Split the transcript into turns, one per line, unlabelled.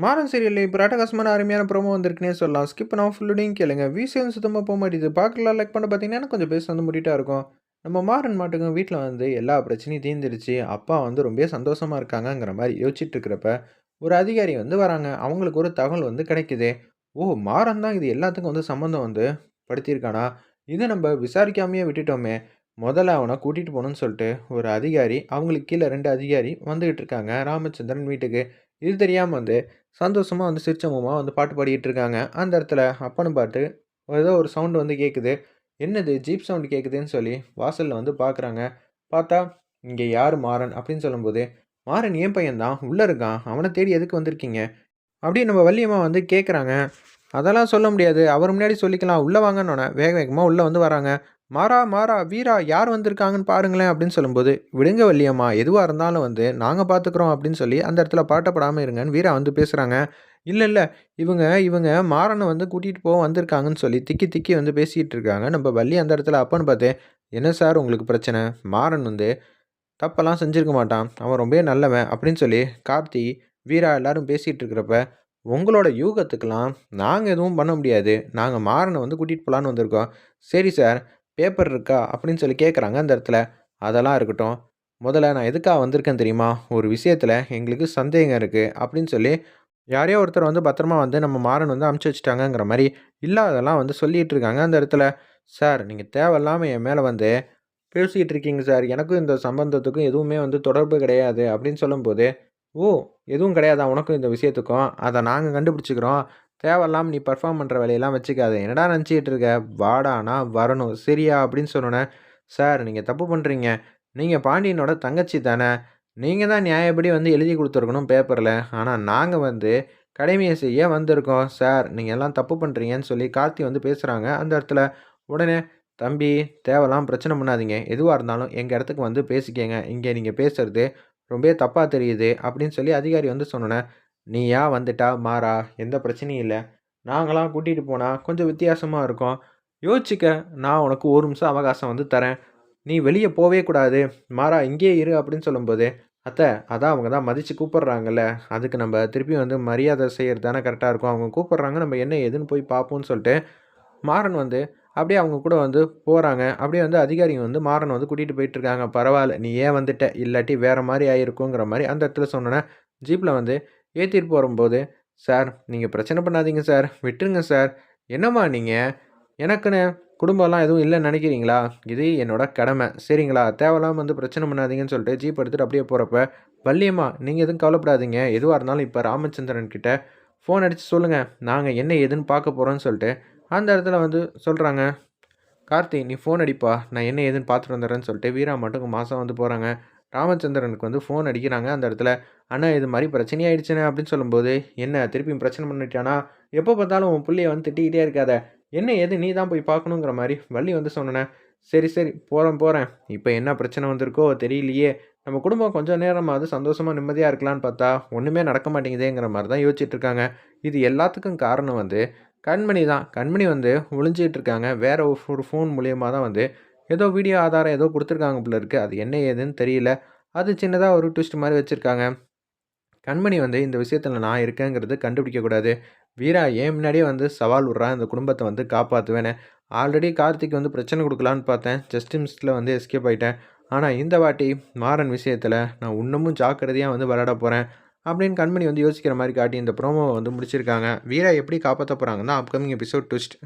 மாறன் சீரியல்ல இப்போ அட்டகாசமான அருமையான ப்ரோமோ வந்திருக்குன்னே சொல்லலாம். ஸ்கிப் பண்ணாம ஃபுல்லுடையும் கேளுங்க. விசிஎம் சுத்தமாக போக மாட்டேங்குது. பார்க்கலாம் லைக் பண்ண பார்த்தீங்கன்னா, கொஞ்சம் பேச வந்து முடிட்டா இருக்கும். நம்ம மாறன் மாட்டுங்க வீட்டில் வந்து எல்லா பிரச்சனையும் தீர்ந்துருச்சு அப்பா வந்து ரொம்பவே சந்தோஷமாக இருக்காங்கங்கிற மாதிரி யோசிச்சுட்டு இருக்கிறப்ப, ஒரு அதிகாரி வந்து வராங்க. அவங்களுக்கு ஒரு தகவல் வந்து கிடைக்குது. ஓ! மாறன் தான் இது எல்லாத்துக்கும் வந்து சம்மந்தம் வந்து படுத்தியிருக்கானா? இதை நம்ம விசாரிக்காமையே விட்டுட்டோமே! முதல்ல அவனை கூட்டிகிட்டு போகணும்னு சொல்லிட்டு ஒரு அதிகாரி அவங்களுக்கு கீழே ரெண்டு அதிகாரி வந்துக்கிட்டு இருக்காங்க. ராமச்சந்திரன் வீட்டுக்கு. இது தெரியாமல் வந்து சந்தோஷமாக வந்து சிரிச்ச மூமா வந்து பாட்டு பாடிக்கிட்டு இருக்காங்க. அந்த இடத்துல அப்பன்னு பாட்டு ஏதோ ஒரு சவுண்டு வந்து கேட்குது. என்னது ஜீப் சவுண்டு கேட்குதுன்னு சொல்லி வாசலில் வந்து பார்க்குறாங்க. பார்த்தா, இங்கே யார் மாறன்?" அப்படின்னு சொல்லும்போது, "மாறன் என் பையன் தான். இருக்கான். அவனை தேடி எதுக்கு வந்திருக்கீங்க?" அப்படின்னு நம்ம வள்ளியம்மா வந்து கேட்குறாங்க. அதெல்லாம் சொல்ல முடியாது. அவர் முன்னாடி சொல்லிக்கலாம். உள்ளே வாங்கன்னோனே, வேக வேகமாக உள்ளே வந்து வராங்க. "மாறா, மாறா, வீரா யார் வந்திருக்காங்கன்னு பாருங்களேன்" அப்படின்னு சொல்லும்போது, "விடுங்க வள்ளியம்மா. எதுவாக இருந்தாலும் வந்து நாங்கள் பார்த்துக்குறோம்" அப்படின்னு சொல்லி அந்த இடத்துல பாட்டப்படாமல் இருங்கன்னு வீரா வந்து பேசுகிறாங்க இல்லை இல்லை இவங்க இவங்க மாறனை வந்து கூட்டிகிட்டு போக வந்திருக்காங்கன்னு" சொல்லி திக்கி திக்கி வந்து பேசிக்கிட்டு இருக்காங்க. நம்ம வள்ளி அந்த இடத்துல அப்பன்னு பார்த்து, "என்ன சார் உங்களுக்கு பிரச்சனை? மாறன் வந்து தப்பெல்லாம் செஞ்சுருக்க மாட்டான். அவன் ரொம்பவே நல்லவன்" அப்படின்னு சொல்லி கார்த்தி, வீரா எல்லாரும் பேசிகிட்டு இருக்கிறப்ப, "உங்களோட யூகத்துக்கெல்லாம் நாங்கள் எதுவும் பண்ண முடியாது. நாங்கள் மாறனை வந்து கூட்டிகிட்டு போலான்னு வந்திருக்கோம்." "சரி சார். பேப்பர் இருக்கா?" அப்படின்னு சொல்லி கேட்குறாங்க அந்த இடத்துல. "அதெல்லாம் இருக்கட்டும். முதல்ல நான் எதுக்காக வந்திருக்கேன் தெரியுமா? ஒரு விஷயத்தில் எங்களுக்கு சந்தேகம் இருக்குது அப்படின்னு சொல்லி யாரையோ ஒருத்தர் வந்து பத்திரமா வந்து நம்ம மாறன் வந்து அமுச்சு வச்சுட்டாங்கங்கிற மாதிரி இல்லாததெல்லாம் வந்து சொல்லிகிட்டு இருக்காங்க அந்த இடத்துல. "சார் நீங்கள் தேவையில்லாமல் என் மேலே வந்து பேசிகிட்டு இருக்கீங்க சார். எனக்கும் இந்த சம்பந்தத்துக்கும் எதுவுமே வந்து தொடர்பு கிடையாது." அப்படின்னு சொல்லும்போது, "ஓ! எதுவும் கிடையாதா உனக்கும் இந்த விஷயத்துக்கும்? அதை நாங்கள் கண்டுபிடிச்சிக்கிறோம் தேவையில்லாம நீ பர்ஃபார்ம் பண்ணுற வேலையெல்லாம் வச்சுக்காத. என்னடா நினச்சிக்கிட்டு இருக்க? வாடானா வரணும். சரியா?" அப்படின்னு சொன்னோன்னே "சார் நீங்கள் தப்பு பண்ணுறீங்க நீங்கள் பாண்டியனோட தங்கச்சி தானே. நீங்கள் தான் நியாயப்படி வந்து எழுதி கொடுத்துருக்கணும் பேப்பரில் ஆனால் நாங்கள் வந்து கடமையை செய்ய வந்திருக்கோம். சார் நீங்கள் எல்லாம் தப்பு பண்ணுறீங்கன்னு சொல்லி கார்த்தி வந்து பேசுகிறாங்க அந்த இடத்துல. உடனே, "தம்பி தேவையில்லாம பிரச்சனை பண்ணாதீங்க. எதுவாக இருந்தாலும் எங்கள் இடத்துக்கு வந்து பேசிக்கங்க. இங்கே நீங்கள் பேசுகிறது ரொம்பவே தப்பாக தெரியுது." அப்படின்னு சொல்லி அதிகாரி வந்து நீ "நீயா வந்துட்டா மாறா. எந்த பிரச்சனையும் இல்லை நாங்களாம் கூட்டிகிட்டு போனால் கொஞ்சம் வித்தியாசமாக இருக்கும். யோசிச்சுக்க. நான் உனக்கு ஒரு நிமிஷம் அவகாசம் வந்து தரேன். நீ வெளியே போவே கூடாது. மாறா இங்கேயே இரு." அப்படின்னு சொல்லும்போது, அத்தை அதான் அவங்க தான் மதித்து கூப்பிட்றாங்கல்ல அதுக்கு நம்ம திருப்பி வந்து மரியாதை செய்கிறது தானே கரெக்டாக இருக்கும். அவங்க கூப்பிட்றாங்க நம்ம என்ன ஏதுன்னு போய் பார்ப்போம்னு சொல்லிட்டு மாறன் வந்து அப்படியே அவங்க கூட வந்து போகிறாங்க அப்படியே வந்து அதிகாரிங்க வந்து மாறன் வந்து கூட்டிகிட்டு போயிட்டுருக்காங்க. பரவாயில்ல நீ ஏன் வந்துட்ட? இல்லாட்டி வேறு மாதிரி ஆகிருக்குங்கிற மாதிரி அந்த இடத்துல சொன்னோனே, ஜீப்பில் வந்து ஏற்றிட்டு போகும்போது "சார் நீங்கள் பிரச்சனை பண்ணாதீங்க சார். விட்டுருங்க சார். என்னம்மா நீங்கள் எனக்குன்னு குடும்பம்லாம் எதுவும் இல்லை நினைக்கிறீங்களா? இது என்னோட கடமை. சரிங்களா? தேவையில்லாமல் வந்து பிரச்சனை பண்ணாதீங்கன்னு" சொல்லிட்டு ஜீப் எடுத்துகிட்டு அப்படியே போகிறப்ப "வள்ளியம்மா நீங்கள் எதுவும் கவலைப்படாதீங்க. எதுவாக இருந்தாலும் இப்போ ராமச்சந்திரன் கிட்ட ஃபோன் அடித்து சொல்லுங்கள் நாங்கள் என்ன ஏதுன்னு பார்க்க போகிறோன்னு சொல்லிட்டு அந்த இடத்துல வந்து சொல்கிறாங்க "கார்த்தி நீ ஃபோன் அடிப்பா. நான் என்ன ஏதுன்னு பார்த்துட்டு வந்துடுறேன்னு" சொல்லிட்டு வீரா மட்டும் மாதம் வந்து போகிறாங்க ராமச்சந்திரனுக்கு வந்து ஃபோன் அடிக்கிறாங்க அந்த இடத்துல. "அண்ணா இது மாரி பிரச்சனையாயிடுச்சுண்ணே" அப்படின்னு சொல்லும்போது, "என்ன திருப்பியும் பிரச்சனை பண்ணிட்டானா? எப்போ பார்த்தாலும் உன் பிள்ளைய வந்து திட்டிக்கிட்டே இருக்காத. என்ன எது நீ தான் போய் பார்க்கணுங்கிற" மாதிரி வள்ளி வந்து சொன்னேன் "சரி, சரி. போகிறேன் போகிறேன் இப்போ என்ன பிரச்சனை வந்திருக்கோ தெரியலையே. நம்ம குடும்பம் கொஞ்சம் நேரமாவது சந்தோஷமாக நிம்மதியாக இருக்கலான்னு பார்த்தா, ஒன்றுமே நடக்க மாட்டேங்குதேங்கிற" மாதிரி தான் யோசிச்சுட்டு இருக்காங்க. இது எல்லாத்துக்கும் காரணம் வந்து கண்மணி தான். கண்மணி வந்து ஒளிஞ்சுகிட்டு இருக்காங்க. வேறு ஒரு ஃபோன் மூலியமாக தான் வந்து ஏதோ வீடியோ ஆதாரம் ஏதோ கொடுத்துருக்காங்க போல இருக்குது அது என்ன ஏதுன்னு தெரியல. அது சின்னதாக ஒரு ட்விஸ்ட் மாதிரி வச்சுருக்காங்க கண்மணி வந்து இந்த விஷயத்தில் நான் இருக்கேங்கிறது கண்டுபிடிக்கக்கூடாது வீரா என் முன்னாடியே வந்து சவால் விடுறான். இந்த குடும்பத்தை வந்து காப்பாத்துவேன்னு. ஆல்ரெடி கார்த்திக் வந்து பிரச்சனை கொடுக்கலான்னு பார்த்தேன். ஜஸ்ட் வந்து எஸ்கேப் ஆகிட்டேன் ஆனால் இந்த வாட்டி மாறன் விஷயத்தில் நான் இன்னமும் ஜாக்கிரதையாக வந்து விளையாட போகிறேன் அப்படின்னு கண்மணி வந்து யோசிக்கிற மாதிரி காட்டி இந்த ப்ரோமோவை வந்து முடிச்சிருக்காங்க. வீரா எப்படி காப்பாற்ற போகிறாங்கன்னா அப்கமிங் எபிசோட் ட்விஸ்ட்.